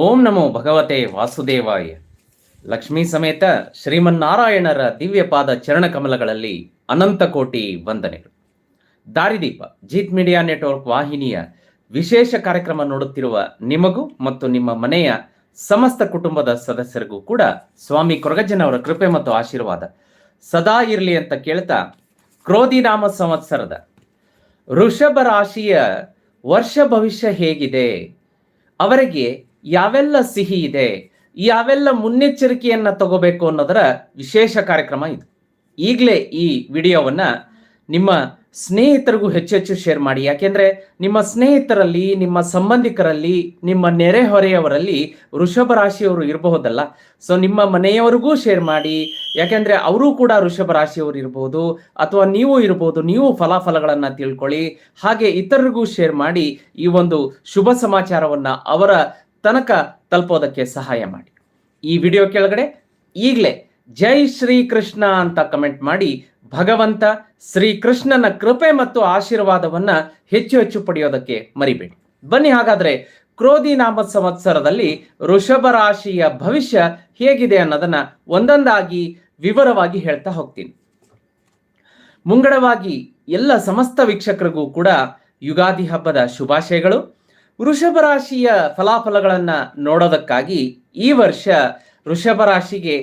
ಓಂ ನಮೋ ಭಗವತೆ ವಾಸುದೇವಾಯ. ಲಕ್ಷ್ಮೀ ಸಮೇತ ಶ್ರೀಮನ್ನಾರಾಯಣರ ದಿವ್ಯ ಪಾದ ಚರಣ ಕಮಲಗಳಲ್ಲಿ ಅನಂತ ಕೋಟಿ ವಂದನೆಗಳು. ದಾರಿದೀಪ, ಜೀತ್ ಮೀಡಿಯಾ ನೆಟ್ವರ್ಕ್ ವಾಹಿನಿಯ ವಿಶೇಷ ಕಾರ್ಯಕ್ರಮ ನೋಡುತ್ತಿರುವ ನಿಮಗೂ ಮತ್ತು ನಿಮ್ಮ ಮನೆಯ ಸಮಸ್ತ ಕುಟುಂಬದ ಸದಸ್ಯರಿಗೂ ಕೂಡ ಸ್ವಾಮಿ ಕೊರಗಜ್ಜನವರ ಕೃಪೆ ಮತ್ತು ಆಶೀರ್ವಾದ. ಸದಾ ಇರಲಿ ಅಂತ ಕೇಳ್ತಾ ಕ್ರೋಧಿನಾಮ ಸಂವತ್ಸರದ ವೃಷಭ ರಾಶಿಯ ವರ್ಷ ಭವಿಷ್ಯ ಹೇಗಿದೆ? ಅವರಿಗೆ ಯಾವೆಲ್ಲ ಸಿಹಿ ಇದೆ, ಯಾವೆಲ್ಲ ಮುನ್ನೆಚ್ಚರಿಕೆಯನ್ನ ತಗೋಬೇಕು ಅನ್ನೋದರ ವಿಶೇಷ ಕಾರ್ಯಕ್ರಮ ಇದು. ಈಗಲೇ ಈ ವಿಡಿಯೋವನ್ನ ನಿಮ್ಮ ಸ್ನೇಹಿತರಿಗೂ ಹೆಚ್ಚು ಶೇರ್ ಮಾಡಿ. ಯಾಕೆಂದ್ರೆ ನಿಮ್ಮ ಸ್ನೇಹಿತರಲ್ಲಿ, ನಿಮ್ಮ ಸಂಬಂಧಿಕರಲ್ಲಿ, ನಿಮ್ಮ ನೆರೆಹೊರೆಯವರಲ್ಲಿ ವೃಷಭ ರಾಶಿಯವರು ಇರಬಹುದಲ್ಲ. ಸೊ ನಿಮ್ಮ ಮನೆಯವರಿಗೂ ಶೇರ್ ಮಾಡಿ. ಯಾಕೆಂದ್ರೆ ಅವರು ಕೂಡ ವೃಷಭ ರಾಶಿಯವರು ಇರಬಹುದು, ಅಥವಾ ನೀವು ಇರಬಹುದು, ನೀವು ಫಲಾಫಲಗಳನ್ನ ತಿಳ್ಕೊಳ್ಳಿ. ಹಾಗೆ ಇತರರಿಗೂ ಶೇರ್ ಮಾಡಿ ಈ ಒಂದು ಶುಭ ಸಮಾಚಾರವನ್ನು ಅವರ ತನಕ ತಲುಪೋದಕ್ಕೆ ಸಹಾಯ ಮಾಡಿ. ಈ ವಿಡಿಯೋ ಕೆಳಗಡೆ ಈಗಲೇ ಜೈ ಶ್ರೀ ಕೃಷ್ಣ ಅಂತ ಕಮೆಂಟ್ ಮಾಡಿ ಭಗವಂತ ಶ್ರೀ ಕೃಷ್ಣನ ಕೃಪೆ ಮತ್ತು ಆಶೀರ್ವಾದವನ್ನ ಹೆಚ್ಚು ಹೆಚ್ಚು ಪಡೆಯೋದಕ್ಕೆ ಮರಿಬೇಡಿ. ಬನ್ನಿ ಹಾಗಾದ್ರೆ ಕ್ರೋಧಿ ನಾಮ ಸಂವತ್ಸರದಲ್ಲಿ ಋಷಭ ರಾಶಿಯ ಭವಿಷ್ಯ ಹೇಗಿದೆ ಅನ್ನೋದನ್ನ ಒಂದೊಂದಾಗಿ ವಿವರವಾಗಿ ಹೇಳ್ತಾ ಹೋಗ್ತೀನಿ. ಮುಂಗಡವಾಗಿ ಎಲ್ಲ ಸಮಸ್ತ ವೀಕ್ಷಕರಿಗೂ ಕೂಡ ಯುಗಾದಿ ಹಬ್ಬದ ಶುಭಾಶಯಗಳು. ವೃಷಭ ರಾಶಿಯ ಫಲಾಫಲಗಳನ್ನು ನೋಡೋದಕ್ಕಾಗಿ ಈ ವರ್ಷ ವೃಷಭ ರಾಶಿಗೆ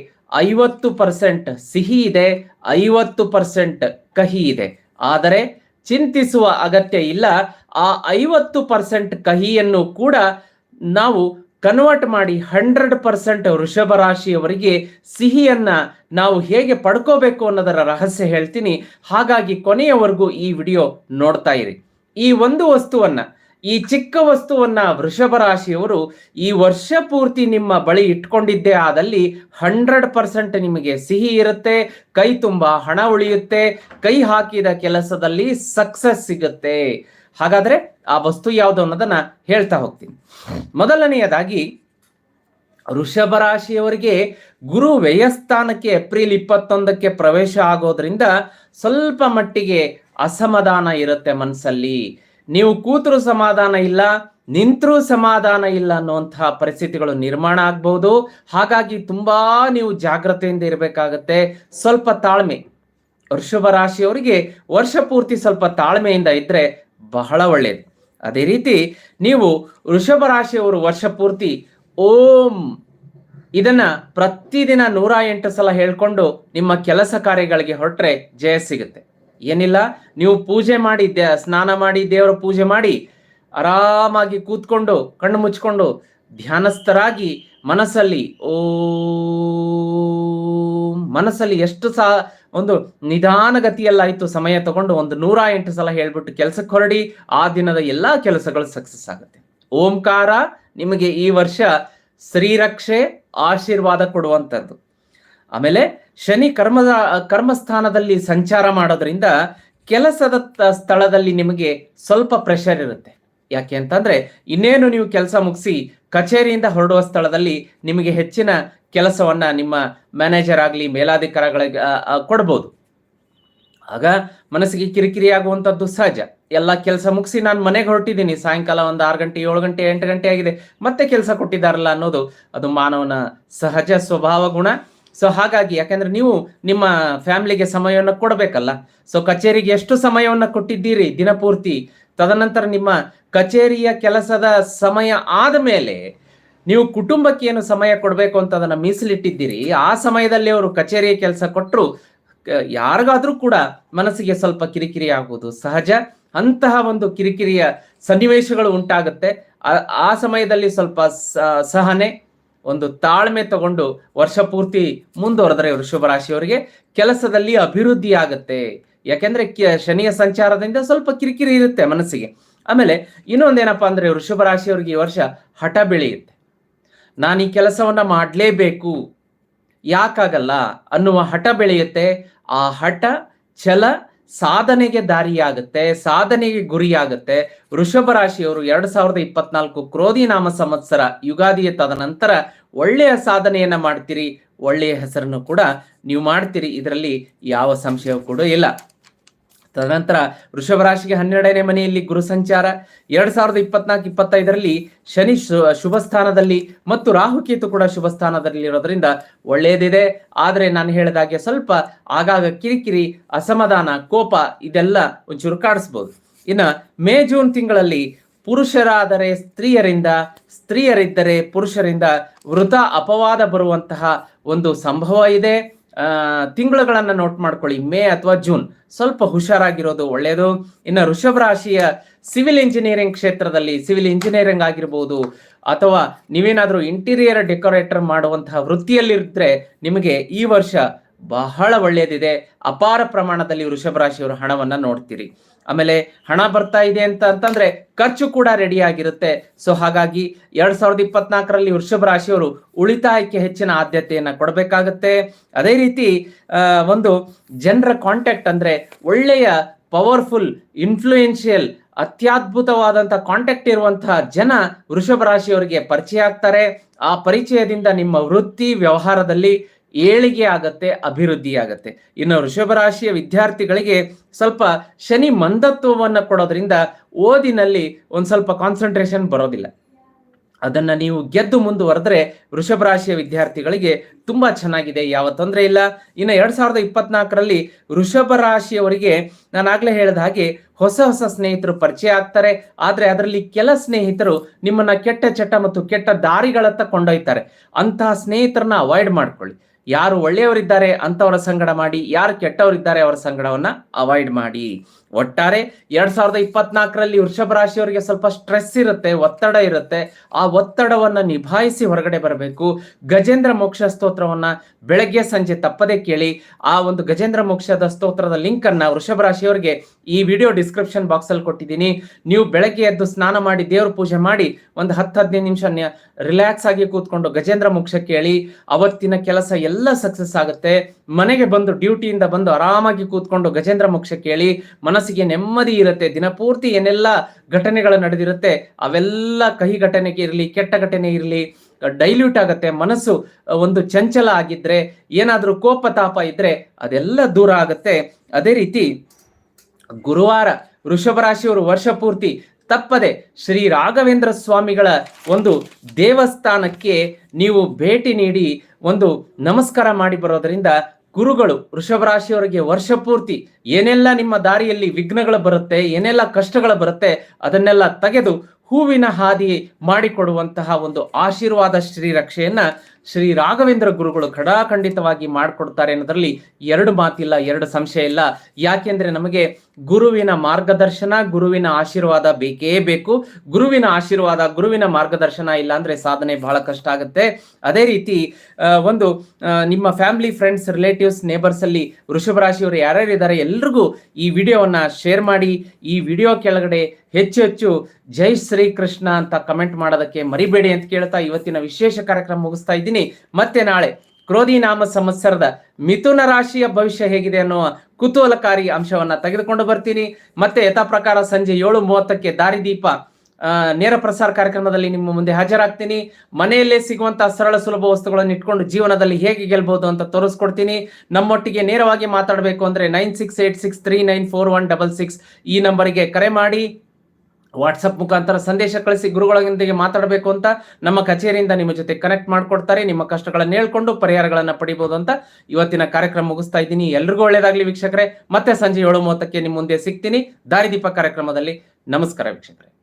ಐವತ್ತು ಪರ್ಸೆಂಟ್ ಸಿಹಿ ಇದೆ, ಐವತ್ತು ಪರ್ಸೆಂಟ್ ಕಹಿ ಇದೆ. ಆದರೆ ಚಿಂತಿಸುವ ಅಗತ್ಯ ಇಲ್ಲ. ಆ ಐವತ್ತು ಪರ್ಸೆಂಟ್ ಕಹಿಯನ್ನು ಕೂಡ ನಾವು ಕನ್ವರ್ಟ್ ಮಾಡಿ ಹಂಡ್ರೆಡ್ ಪರ್ಸೆಂಟ್ ವೃಷಭ ರಾಶಿಯವರಿಗೆ ಸಿಹಿಯನ್ನ ನಾವು ಹೇಗೆ ಪಡ್ಕೋಬೇಕು ಅನ್ನೋದರ ರಹಸ್ಯ ಹೇಳ್ತೀನಿ. ಹಾಗಾಗಿ ಕೊನೆಯವರೆಗೂ ಈ ವಿಡಿಯೋ ನೋಡ್ತಾ ಇರಿ. ಈ ಒಂದು ವಸ್ತುವನ್ನ ಈ ಚಿಕ್ಕ ವಸ್ತುವನ್ನ ವೃಷಭ ರಾಶಿಯವರು ಈ ವರ್ಷ ಪೂರ್ತಿ ನಿಮ್ಮ ಬಳಿ ಇಟ್ಕೊಂಡಿದ್ದೇ ಆದಲ್ಲಿ ಹಂಡ್ರೆಡ್ ಪರ್ಸೆಂಟ್ ನಿಮಗೆ ಸಿಹಿ ಇರುತ್ತೆ, ಕೈ ತುಂಬಾ ಹಣ ಉಳಿಯುತ್ತೆ, ಕೈ ಹಾಕಿದ ಕೆಲಸದಲ್ಲಿ ಸಕ್ಸಸ್ ಸಿಗುತ್ತೆ. ಹಾಗಾದ್ರೆ ಆ ವಸ್ತು ಯಾವುದು ಅನ್ನೋದನ್ನ ಹೇಳ್ತಾ ಹೋಗ್ತೀನಿ. ಮೊದಲನೆಯದಾಗಿ ವೃಷಭ ರಾಶಿಯವರಿಗೆ ಗುರು ವ್ಯಯಸ್ಥಾನಕ್ಕೆ ಏಪ್ರಿಲ್ ಇಪ್ಪತ್ತೊಂದಕ್ಕೆ ಪ್ರವೇಶ ಆಗೋದ್ರಿಂದ ಸ್ವಲ್ಪ ಮಟ್ಟಿಗೆ ಅಸಮಾಧಾನ ಇರುತ್ತೆ ಮನಸ್ಸಲ್ಲಿ ನೀವು ಕೂತರೂ ಸಮಾಧಾನ ಇಲ್ಲ, ನಿಂತರೂ ಸಮಾಧಾನ ಇಲ್ಲ ಅನ್ನುವಂತಹ ಪರಿಸ್ಥಿತಿಗಳು ನಿರ್ಮಾಣ ಆಗ್ಬಹುದು. ಹಾಗಾಗಿ ತುಂಬಾ ನೀವು ಜಾಗ್ರತೆಯಿಂದ ಇರಬೇಕಾಗತ್ತೆ. ಸ್ವಲ್ಪ ತಾಳ್ಮೆ. ವೃಷಭ ರಾಶಿಯವರಿಗೆ ವರ್ಷ ಪೂರ್ತಿ ಸ್ವಲ್ಪ ತಾಳ್ಮೆಯಿಂದ ಇದ್ರೆ ಬಹಳ ಒಳ್ಳೆಯದು ಅದೇ ರೀತಿ ನೀವು ವೃಷಭ ರಾಶಿಯವರು ವರ್ಷ ಪೂರ್ತಿ ಓಂ ಇದನ್ನ ಪ್ರತಿದಿನ ನೂರ ಎಂಟು ಸಲ ಹೇಳ್ಕೊಂಡು ನಿಮ್ಮ ಕೆಲಸ ಕಾರ್ಯಗಳಿಗೆ ಹೊರಟ್ರೆ ಜಯ ಸಿಗುತ್ತೆ. ಏನಿಲ್ಲ, ನೀವು ಪೂಜೆ ಮಾಡಿ ಸ್ನಾನ ಮಾಡಿ, ದೇವರ ಪೂಜೆ ಮಾಡಿ, ಆರಾಮಾಗಿ ಕೂತ್ಕೊಂಡು, ಕಣ್ಣು ಮುಚ್ಕೊಂಡು, ಧ್ಯಾನಸ್ಥರಾಗಿ ಮನಸ್ಸಲ್ಲಿ, ಓಂ, ಮನಸ್ಸಲ್ಲಿ ಎಷ್ಟು ಸಹ ಒಂದು ನಿಧಾನಗತಿಯಲ್ಲಾಯಿತು ಸಮಯ ತಗೊಂಡು ಒಂದು ನೂರ ಎಂಟು ಸಲ ಹೇಳ್ಬಿಟ್ಟು ಕೆಲಸಕ್ಕೆ ಹೊರಡಿ, ಆ ದಿನದ ಎಲ್ಲಾ ಕೆಲಸಗಳು ಸಕ್ಸಸ್ ಆಗುತ್ತೆ. ಓಂಕಾರ ನಿಮಗೆ ಈ ವರ್ಷ ಶ್ರೀರಕ್ಷೆ ಆಶೀರ್ವಾದ ಕೊಡುವಂಥದ್ದು. ಆಮೇಲೆ ಶನಿ ಕರ್ಮದ, ಕರ್ಮಸ್ಥಾನದಲ್ಲಿ ಸಂಚಾರ ಮಾಡೋದ್ರಿಂದ ಕೆಲಸದ ಸ್ಥಳದಲ್ಲಿ ನಿಮಗೆ ಸ್ವಲ್ಪ ಪ್ರೆಷರ್ ಇರುತ್ತೆ. ಯಾಕೆ ಅಂತಂದ್ರೆ ಇನ್ನೇನು ನೀವು ಕೆಲಸ ಮುಗಿಸಿ ಕಚೇರಿಯಿಂದ ಹೊರಡುವ ಸ್ಥಳದಲ್ಲಿ ನಿಮಗೆ ಹೆಚ್ಚಿನ ಕೆಲಸವನ್ನ ನಿಮ್ಮ ಮ್ಯಾನೇಜರ್ ಆಗಲಿ, ಮೇಲಾಧಿಕಾರಿಗಳಿಗೆ ಕೊಡ್ಬೋದು. ಆಗ ಮನಸ್ಸಿಗೆ ಕಿರಿಕಿರಿ ಆಗುವಂಥದ್ದು ಸಹಜ. ಎಲ್ಲ ಕೆಲಸ ಮುಗಿಸಿ ನಾನು ಮನೆಗೆ ಹೊರಟಿದ್ದೀನಿ. ಸಾಯಂಕಾಲ ಒಂದು ಆರು ಗಂಟೆ, ಏಳು ಗಂಟೆ, ಎಂಟು ಗಂಟೆ ಆಗಿದೆ. ಮತ್ತೆ ಕೆಲಸ ಕೊಟ್ಟಿದ್ದಾರಲ್ಲ ಅನ್ನೋದು ಅದು ಮಾನವನ ಸಹಜ ಸ್ವಭಾವ ಗುಣ. ಸೊ ಹಾಗಾಗಿ, ಯಾಕಂದ್ರೆ ನೀವು ನಿಮ್ಮ ಫ್ಯಾಮಿಲಿಗೆ ಸಮಯವನ್ನು ಕೊಡಬೇಕಲ್ಲ. ಸೊ ಕಚೇರಿಗೆ ಎಷ್ಟು ಸಮಯವನ್ನು ಕೊಟ್ಟಿದ್ದೀರಿ ದಿನಪೂರ್ತಿ? ತದನಂತರ ನಿಮ್ಮ ಕಚೇರಿಯ ಕೆಲಸದ ಸಮಯ ಆದ ಮೇಲೆ ನೀವು ಕುಟುಂಬಕ್ಕೆ ಏನು ಸಮಯ ಕೊಡಬೇಕು ಅಂತ ಅದನ್ನ ಮೀಸಲಿಟ್ಟಿದ್ದೀರಿ. ಆ ಸಮಯದಲ್ಲಿ ಅವರು ಕಚೇರಿಯ ಕೆಲಸ ಕೊಟ್ಟರು. ಯಾರಿಗಾದ್ರೂ ಕೂಡ ಮನಸ್ಸಿಗೆ ಸ್ವಲ್ಪ ಕಿರಿಕಿರಿ ಆಗುವುದು ಸಹಜ. ಅಂತಹ ಒಂದು ಕಿರಿಕಿರಿಯ ಸನ್ನಿವೇಶಗಳು ಉಂಟಾಗುತ್ತೆ. ಆ- ಸಮಯದಲ್ಲಿ ಸ್ವಲ್ಪ ಸಹನೆ ಒಂದು ತಾಳ್ಮೆ ತಗೊಂಡು ವರ್ಷ ಪೂರ್ತಿ ಮುಂದುವರೆದರೆ ವೃಷಭ ರಾಶಿಯವರಿಗೆ ಕೆಲಸದಲ್ಲಿ ಅಭಿವೃದ್ಧಿ ಆಗುತ್ತೆ ಯಾಕೆಂದ್ರೆ ಶನಿಯ ಸಂಚಾರದಿಂದ ಸ್ವಲ್ಪ ಕಿರಿಕಿರಿ ಇರುತ್ತೆ ಮನಸ್ಸಿಗೆ. ಆಮೇಲೆ ಇನ್ನೊಂದೇನಪ್ಪಾ ಅಂದ್ರೆ ವೃಷಭ ರಾಶಿಯವರಿಗೆ ಈ ವರ್ಷ ಹಠ ಬೆಳೆಯುತ್ತೆ. ನಾನು ಈ ಕೆಲಸವನ್ನ ಮಾಡಲೇಬೇಕು. ಯಾಕಾಗಲ್ಲ? ಅನ್ನುವ ಹಠ ಬೆಳೆಯುತ್ತೆ. ಆ ಹಠ ಛಲ, ಸಾಧನೆಗೆ ದಾರಿಯಾಗುತ್ತೆ. ಸಾಧನೆಗೆ ಗುರಿಯಾಗುತ್ತೆ. ವೃಷಭ ರಾಶಿಯವರು ಎರಡ್ ಸಾವಿರದ ಇಪ್ಪತ್ನಾಲ್ಕು ಕ್ರೋಧಿ ನಾಮ ಸಂವತ್ಸರ ಯುಗಾದಿಯ ತದನಂತರ ಒಳ್ಳೆಯ ಸಾಧನೆಯನ್ನ ಮಾಡ್ತೀರಿ, ಒಳ್ಳೆಯ ಹೆಸರನ್ನು ಕೂಡ ನೀವು ಮಾಡ್ತೀರಿ. ಇದರಲ್ಲಿ ಯಾವ ಸಂಶಯವೂ ಕೂಡ ಇಲ್ಲ. ತದನಂತರ ವೃಷಭ ರಾಶಿಗೆ ಹನ್ನೆರಡನೇ ಮನೆಯಲ್ಲಿ ಗುರು ಸಂಚಾರ. ಎರಡ್ ಸಾವಿರದ ಇಪ್ಪತ್ನಾಲ್ಕು, ಇಪ್ಪತ್ತೈದರಲ್ಲಿ ಶನಿ ಶುಭ ಸ್ಥಾನದಲ್ಲಿ ಮತ್ತು ರಾಹುಕೇತು ಕೂಡ ಶುಭ ಸ್ಥಾನದಲ್ಲಿ ಇರೋದ್ರಿಂದ ಒಳ್ಳೆಯದಿದೆ. ಆದರೆ ನಾನು ಹೇಳಿದಾಗೆ ಸ್ವಲ್ಪ ಆಗಾಗ ಕಿರಿಕಿರಿ, ಅಸಮಾಧಾನ, ಕೋಪ ಇದೆಲ್ಲ ಒಂಚೂರು ಕಾಡಿಸ್ಬೋದು. ಇನ್ನ ಮೇ, ಜೂನ್ ತಿಂಗಳಲ್ಲಿ ಪುರುಷರಾದರೆ ಸ್ತ್ರೀಯರಿಂದ, ಸ್ತ್ರೀಯರಿದ್ದರೆ ಪುರುಷರಿಂದ ವೃತ ಅಪವಾದ ಬರುವಂತಹ ಒಂದು ಸಂಭವ ಇದೆ. ತಿಂಗಳುಗಳನ್ನು ನೋಟ್ ಮಾಡ್ಕೊಳ್ಳಿ. ಮೇ ಅಥವಾ ಜೂನ್. ಸ್ವಲ್ಪ ಹುಷಾರಾಗಿರೋದು ಒಳ್ಳೆಯದು ಇನ್ನು ಋಷಭ ರಾಶಿಯ ಸಿವಿಲ್ ಇಂಜಿನಿಯರಿಂಗ್ ಕ್ಷೇತ್ರದಲ್ಲಿ, ಸಿವಿಲ್ ಇಂಜಿನಿಯರಿಂಗ್ ಆಗಿರ್ಬೋದು, ಅಥವಾ ನೀವೇನಾದರೂ ಇಂಟೀರಿಯರ್ ಡೆಕೋರೇಟರ್ ಮಾಡುವಂತಹ ವೃತ್ತಿಯಲ್ಲಿರಿದ್ರೆ ನಿಮಗೆ ಈ ವರ್ಷ ಬಹಳ ಒಳ್ಳೆಯದಿದೆ. ಅಪಾರ ಪ್ರಮಾಣದಲ್ಲಿ ವೃಷಭ ರಾಶಿಯವರು ಹಣವನ್ನ ನೋಡ್ತೀರಿ. ಆಮೇಲೆ ಹಣ ಬರ್ತಾ ಇದೆ ಅಂತ ಅಂತಂದ್ರೆ ಖರ್ಚು ಕೂಡ ರೆಡಿ ಆಗಿರುತ್ತೆ. ಸೊ ಹಾಗಾಗಿ ಎರಡ್ ಸಾವಿರದ ಇಪ್ಪತ್ನಾಲ್ಕರಲ್ಲಿ ವೃಷಭ ರಾಶಿಯವರು ಉಳಿತಾಯಕ್ಕೆ ಹೆಚ್ಚಿನ ಆದ್ಯತೆಯನ್ನ ಕೊಡಬೇಕಾಗತ್ತೆ. ಅದೇ ರೀತಿ ಒಂದು ಜನರ ಕಾಂಟ್ಯಾಕ್ಟ್ ಅಂದ್ರೆ ಒಳ್ಳೆಯ ಪವರ್ಫುಲ್ ಇನ್ಫ್ಲೂಯೆನ್ಷಿಯಲ್ ಅತ್ಯದ್ಭುತವಾದಂಥ ಕಾಂಟ್ಯಾಕ್ಟ್ ಇರುವಂತಹ ಜನ ವೃಷಭ ರಾಶಿಯವರಿಗೆ ಪರಿಚಯ ಆಗ್ತಾರೆ. ಆ ಪರಿಚಯದಿಂದ ನಿಮ್ಮ ವೃತ್ತಿ ವ್ಯವಹಾರದಲ್ಲಿ ಏಳಿಗೆ ಆಗತ್ತೆ, ಅಭಿವೃದ್ಧಿ ಆಗತ್ತೆ. ಇನ್ನು ವೃಷಭ ರಾಶಿಯ ವಿದ್ಯಾರ್ಥಿಗಳಿಗೆ ಸ್ವಲ್ಪ ಶನಿ ಮಂದತ್ವವನ್ನು ಕೊಡೋದ್ರಿಂದ ಓದಿನಲ್ಲಿ ಒಂದು ಸ್ವಲ್ಪ ಕಾನ್ಸಂಟ್ರೇಷನ್ ಬರೋದಿಲ್ಲ. ಅದನ್ನ ನೀವು ಗೆದ್ದು ಮುಂದುವರೆದ್ರೆ ವೃಷಭ ರಾಶಿಯ ವಿದ್ಯಾರ್ಥಿಗಳಿಗೆ ತುಂಬಾ ಚೆನ್ನಾಗಿದೆ, ಯಾವ ತೊಂದರೆ ಇಲ್ಲ. ಇನ್ನು ಎರಡ್ ಸಾವಿರದ ಇಪ್ಪತ್ನಾಲ್ಕರಲ್ಲಿ ವೃಷಭ ರಾಶಿಯವರಿಗೆ ನಾನು ಆಗಲೇ ಹೇಳಿದ ಹಾಗೆ ಹೊಸ ಹೊಸ ಸ್ನೇಹಿತರು ಪರಿಚಯ ಆಗ್ತಾರೆ. ಆದರೆ ಅದರಲ್ಲಿ ಕೆಲ ಸ್ನೇಹಿತರು ನಿಮ್ಮನ್ನ ಕೆಟ್ಟ ಚಟ ಮತ್ತು ಕೆಟ್ಟ ದಾರಿಗಳತ್ತ ಕೊಂಡೊಯ್ತಾರೆ. ಅಂತಹ ಸ್ನೇಹಿತರನ್ನ ಅವಾಯ್ಡ್ ಮಾಡ್ಕೊಳ್ಳಿ. ಯಾರು ಒಳ್ಳೆಯವರಿದ್ದಾರೆ ಅಂತವರ ಸಂಗಡ ಮಾಡಿ ಯಾರು ಕೆಟ್ಟವರಿದ್ದಾರೆ ಅವರ ಸಂಗಡವನ್ನ ಅವಾಯ್ಡ್ ಮಾಡಿ. ಒಟ್ಟಾರೆ ಎರಡ್ ಸಾವಿರದ ಇಪ್ಪತ್ನಾಲ್ಕರಲ್ಲಿ ವೃಷಭ ರಾಶಿಯವರಿಗೆ ಸ್ವಲ್ಪ ಸ್ಟ್ರೆಸ್ ಇರುತ್ತೆ, ಒತ್ತಡ ಇರುತ್ತೆ. ಆ ಒತ್ತಡವನ್ನ ನಿಭಾಯಿಸಿ ಹೊರಗಡೆ ಬರಬೇಕು. ಗಜೇಂದ್ರ ಮೋಕ್ಷ ಸ್ತೋತ್ರವನ್ನ ಬೆಳಗ್ಗೆ ಸಂಜೆ ತಪ್ಪದೆ ಕೇಳಿ. ಆ ಒಂದು ಗಜೇಂದ್ರ ಮೋಕ್ಷದ ಸ್ತೋತ್ರದ ಲಿಂಕ್ ಅನ್ನ ವೃಷಭ ರಾಶಿಯವರಿಗೆ ಈ ವಿಡಿಯೋ ಡಿಸ್ಕ್ರಿಪ್ಷನ್ ಬಾಕ್ಸ್ ಅಲ್ಲಿ ಕೊಟ್ಟಿದ್ದೀನಿ. ನೀವು ಬೆಳಗ್ಗೆ ಎದ್ದು ಸ್ನಾನ ಮಾಡಿ, ದೇವ್ರ ಪೂಜೆ ಮಾಡಿ, ಒಂದು ಹತ್ತು ಹದಿನೈದು ನಿಮಿಷ ರಿಲ್ಯಾಕ್ಸ್ ಆಗಿ ಕೂತ್ಕೊಂಡು ಗಜೇಂದ್ರ ಮೋಕ್ಷ ಕೇಳಿ. ಅವತ್ತಿನ ಕೆಲಸ ಎಲ್ಲ ಸಕ್ಸಸ್ ಆಗುತ್ತೆ. ಮನೆಗೆ ಬಂದು ಡ್ಯೂಟಿಯಿಂದ ಬಂದು ಆರಾಮಾಗಿ ಕೂತ್ಕೊಂಡು ಗಜೇಂದ್ರ ಮೋಕ್ಷ ಕೇಳಿ. ಮನಸ್ಸಿಗೆ ನೆಮ್ಮದಿ ಇರುತ್ತೆ, ದಿನಪೂರ್ತಿ ಏನೆಲ್ಲ ಘಟನೆಗಳು ನಡೆದಿರುತ್ತೆ, ಅವೆಲ್ಲ ಕಹಿ ಘಟನೆಗೆ ಇರಲಿ, ಕೆಟ್ಟ ಘಟನೆ ಇರಲಿ ಡೈಲ್ಯೂಟ್ ಆಗುತ್ತೆ, ಮನಸ್ಸು ಒಂದು ಚಂಚಲ ಆಗಿದ್ರೆ, ಏನಾದರೂ ಕೋಪ ತಾಪ ಇದ್ರೆ ಅದೆಲ್ಲ ದೂರ ಆಗುತ್ತೆ. ಅದೇ ರೀತಿ ಗುರುವಾರ, ವೃಷಭ ರಾಶಿಯವರು ವರ್ಷ ಪೂರ್ತಿ ತಪ್ಪದೆ ಶ್ರೀ ರಾಘವೇಂದ್ರ ಸ್ವಾಮಿಗಳ ಒಂದು ದೇವಸ್ಥಾನಕ್ಕೆ ನೀವು ಭೇಟಿ ನೀಡಿ ಒಂದು ನಮಸ್ಕಾರ ಮಾಡಿ ಬರೋದರಿಂದ ಗುರುಗಳು ವೃಷಭ ರಾಶಿಯವರಿಗೆ ವರ್ಷ ಪೂರ್ತಿ ಏನೆಲ್ಲ ನಿಮ್ಮ ದಾರಿಯಲ್ಲಿ ವಿಘ್ನಗಳು ಬರುತ್ತೆ, ಏನೆಲ್ಲ ಕಷ್ಟಗಳು ಬರುತ್ತೆ ಅದನ್ನೆಲ್ಲ ತೆಗೆದು ಹೂವಿನ ಹಾದಿ ಮಾಡಿಕೊಡುವಂತಹ ಒಂದು ಆಶೀರ್ವಾದ ಶ್ರೀರಕ್ಷೆಯನ್ನ ಶ್ರೀ ರಾಘವೇಂದ್ರ ಗುರುಗಳು ಖಡಾಖಂಡಿತವಾಗಿ ಮಾಡಿಕೊಡ್ತಾರೆ ಅನ್ನೋದ್ರಲ್ಲಿ ಎರಡು ಮಾತಿಲ್ಲ, ಎರಡು ಸಂಶಯ ಇಲ್ಲ. ಯಾಕೆಂದ್ರೆ ನಮಗೆ ಗುರುವಿನ ಮಾರ್ಗದರ್ಶನ, ಗುರುವಿನ ಆಶೀರ್ವಾದ ಬೇಕೇ ಬೇಕು. ಗುರುವಿನ ಆಶೀರ್ವಾದ, ಗುರುವಿನ ಮಾರ್ಗದರ್ಶನ ಇಲ್ಲ ಅಂದ್ರೆ ಸಾಧನೆ ಬಹಳ ಕಷ್ಟ ಆಗುತ್ತೆ. ಅದೇ ರೀತಿ ಒಂದು ನಿಮ್ಮ ಫ್ಯಾಮಿಲಿ, ಫ್ರೆಂಡ್ಸ್, ರಿಲೇಟಿವ್ಸ್, ನೇಬರ್ಸ್ ಅಲ್ಲಿ ವೃಷಭ ರಾಶಿಯವರು ಯಾರ್ಯಾರು ಇದ್ದಾರೆ ಎಲ್ರಿಗೂ ಈ ವಿಡಿಯೋವನ್ನ ಶೇರ್ ಮಾಡಿ. ಈ ವಿಡಿಯೋ ಕೆಳಗಡೆ ಹೆಚ್ಚು ಹೆಚ್ಚು ಜೈ ಶ್ರೀ ಕೃಷ್ಣ ಅಂತ ಕಮೆಂಟ್ ಮಾಡೋದಕ್ಕೆ ಮರಿಬೇಡಿ ಅಂತ ಕೇಳ್ತಾ ಇವತ್ತಿನ ವಿಶೇಷ ಕಾರ್ಯಕ್ರಮ ಮುಗಿಸ್ತಾ ಇದ್ದೀನಿ. ಮತ್ತೆ ನಾಳೆ ಕ್ರೋಧಿ ನಾಮ ಸಂವತ್ಸರದ ಮಿಥುನ ರಾಶಿಯ ಭವಿಷ್ಯ ಹೇಗಿದೆ ಅನ್ನುವ ಕುತೂಹಲಕಾರಿ ಅಂಶವನ್ನ ತೆಗೆದುಕೊಂಡು ಬರ್ತೀನಿ. ಮತ್ತೆ ಯಥಾ ಪ್ರಕಾರ ಸಂಜೆ ಏಳು ಮೂವತ್ತಕ್ಕೆ ದಾರಿದೀಪ ನೇರ ಪ್ರಸಾರ ಕಾರ್ಯಕ್ರಮದಲ್ಲಿ ನಿಮ್ಮ ಮುಂದೆ ಹಾಜರಾಗ್ತೀನಿ. ಮನೆಯಲ್ಲೇ ಸಿಗುವಂತಹ ಸರಳ ಸುಲಭ ವಸ್ತುಗಳನ್ನು ಇಟ್ಕೊಂಡು ಜೀವನದಲ್ಲಿ ಹೇಗೆ ಗೆಲ್ಬಹುದು ಅಂತ ತೋರಿಸ್ಕೊಡ್ತೀನಿ. ನಮ್ಮೊಟ್ಟಿಗೆ ನೇರವಾಗಿ ಮಾತಾಡಬೇಕು ಅಂದ್ರೆ nine six eight six three nine four one double six ಈ ನಂಬರ್ಗೆ ಕರೆ ಮಾಡಿ. ವಾಟ್ಸಪ್ ಮುಖಾಂತರ ಸಂದೇಶ ಕಳಿಸಿ ಗುರುಗಳೊಂದಿಗೆ ಮಾತಾಡಬೇಕು ಅಂತ ನಮ್ಮ ಕಚೇರಿಯಿಂದ ನಿಮ್ಮ ಜೊತೆ ಕನೆಕ್ಟ್ ಮಾಡ್ಕೊಡ್ತಾರೆ. ನಿಮ್ಮ ಕಷ್ಟಗಳನ್ನು ಹೇಳ್ಕೊಂಡು ಪರಿಹಾರಗಳನ್ನು ಪಡಿಬಹುದು ಅಂತ ಇವತ್ತಿನ ಕಾರ್ಯಕ್ರಮ ಮುಗಿಸ್ತಾ ಇದ್ದೀನಿ. ಎಲ್ರಿಗೂ ಒಳ್ಳೇದಾಗ್ಲಿ ವೀಕ್ಷಕರೇ. ಮತ್ತೆ ಸಂಜೆ ಏಳು ಮೂವತ್ತಕ್ಕೆ ನಿಮ್ಮ ಮುಂದೆ ಸಿಗ್ತೀನಿ. ದಾರಿದೀಪ ಕಾರ್ಯಕ್ರಮದಲ್ಲಿ ನಮಸ್ಕಾರ ವೀಕ್ಷಕರೇ.